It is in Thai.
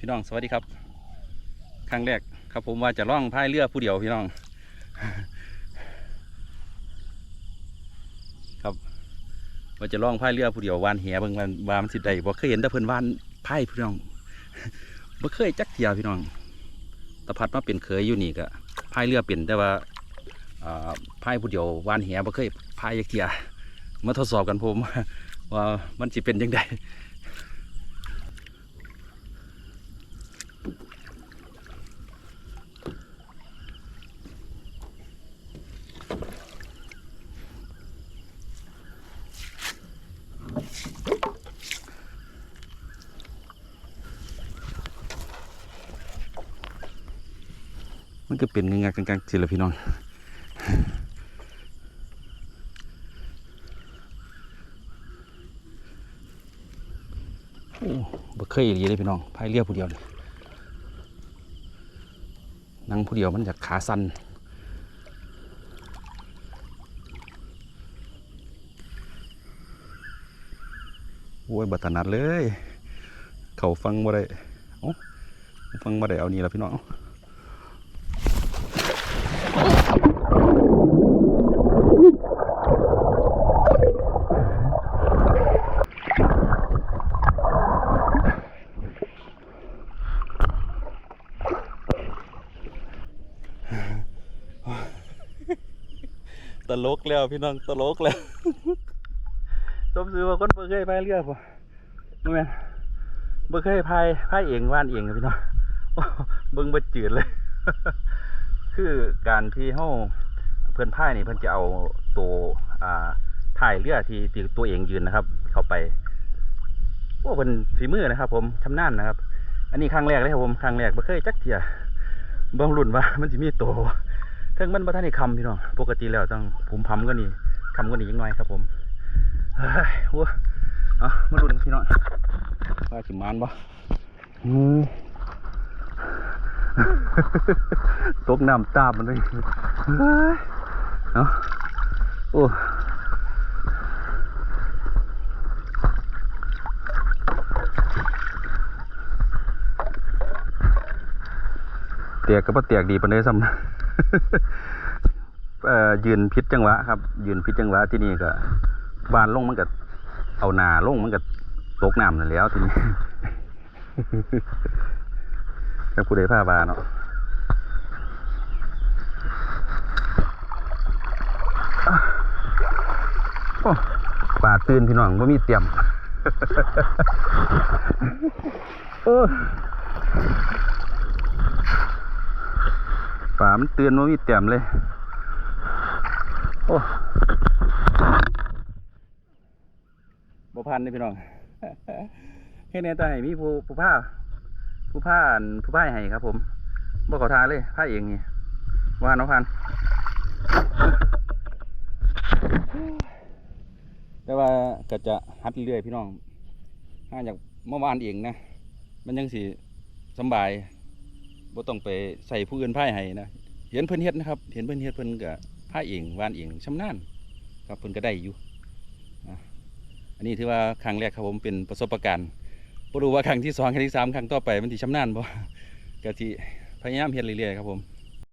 พี่น้องสวัสดีครับ ครั้งแรกครับผมว่าจะล่องพายเรือผู้เดียวพี่น้อง ครับ ว่าจะล่องพายเรือผู้เดียววานแหเบิ่งวานวานมันสิได้บ่เคยเห็นแต่เพิ่นวานพายพี่น้องบ่เคยจักเทียพี่น้องตะพัดมาเป็นเคยอยู่นี่ก็พายเรือเป็นแต่ว่าพายผู้เดียววานแหบ่เคยพายจักเทียมาทดสอบกันผมว่ามันสิเป็นยังไง มันก็เป็นงานกลางๆสิละพี่น้องโอ้บ่เคยอีหลีเลยพี่น้องพายเรือผู้เดียวนี่นั่งผู้เดียวมันจะขาสั่นโอ้ยบัตรนัดเลย เขาฟังบ่ได้เอ้ฟังบ่ได้เอานี่ละพี่น้อง ตลกแล้วพี่น้องตลกแล้วสมซื้อว่าคนบ่เคยพายเรือป่ะบ่แม่นบ่เคยพายพายเองว่านเองครับพี่น้องเบิ่งบ่จืดเลย คือการที่เฮาเพิ่อนพายนี่เพิ่อนจะเอาตัวอ่าถ่ายเรือที่ที่ตัวเองยืนนะครับ เข้าไปโอ้เพิ่นฝีมือนะครับ ผมชำนาญนะครับ อันนี้ครั้งแรกเลยครับผมครั้งแรกบ่เคยจักเที่ยบ่รุ่นว่า มันสิมีตัวถึงมันบ่ทันได้คำพี่น้องปกติแล้วต้องผมพำก็นี่คำก็นี่ยังน้อยครับ ผมเฮ้ยโว้ยเอามาลุ้นกันพี่น้องว่าสิมานบ่อืม ตกน้ำตามมันเลยเฮ้ยเอาโอ้เตียกก็บ่เตียกดีปานใดซ้ำเอ่อยืนพิษจังหวะครับ ยืนพิษจังหวะที่นี่ก็บานลงมันก็เอานาลงมันก็ตกน้ำนั่นแล้วทีนี้ แล้วผู้ใดพาบาเนาะโอ้ ป่าตื่นพี่น้องว่ามีเตรียมป่ามันเตือนว่ามีเตรียมเลย โอ้บ่พันนี่พี่น้องให้แน่ตาให้มีผู้ผู้ผ้าผู้ผ้านผู้ผ้าให้ครับ ผมบ่ขอทาเลยผ้าเองนี่ว่าน้องพัน แต่ว่าก็จะหัดเรื่อยพี่น้องห้าจากเมื่อวานเองนะ มันยังสิสบายบ่ต้องไปใส่ผู้อื่นผ้าให้นะ เห็นเพิ่นเฮ็ดนะครับ เห็นเพิ่นเฮ็ดเพิ่นก็ผ้าเองวานเองชำนาญครับเพิ่นก็ได้อยู่ อันนี้ถือว่าครั้งแรกครับผมเป็นประสบการณ์บ่รู้ว่าครั้งที่สองครั้งที่สามครั้งต่อไปมันสิชำนาญบ่ก็สิพยายามเฮ็ดเรื่อยๆครับผม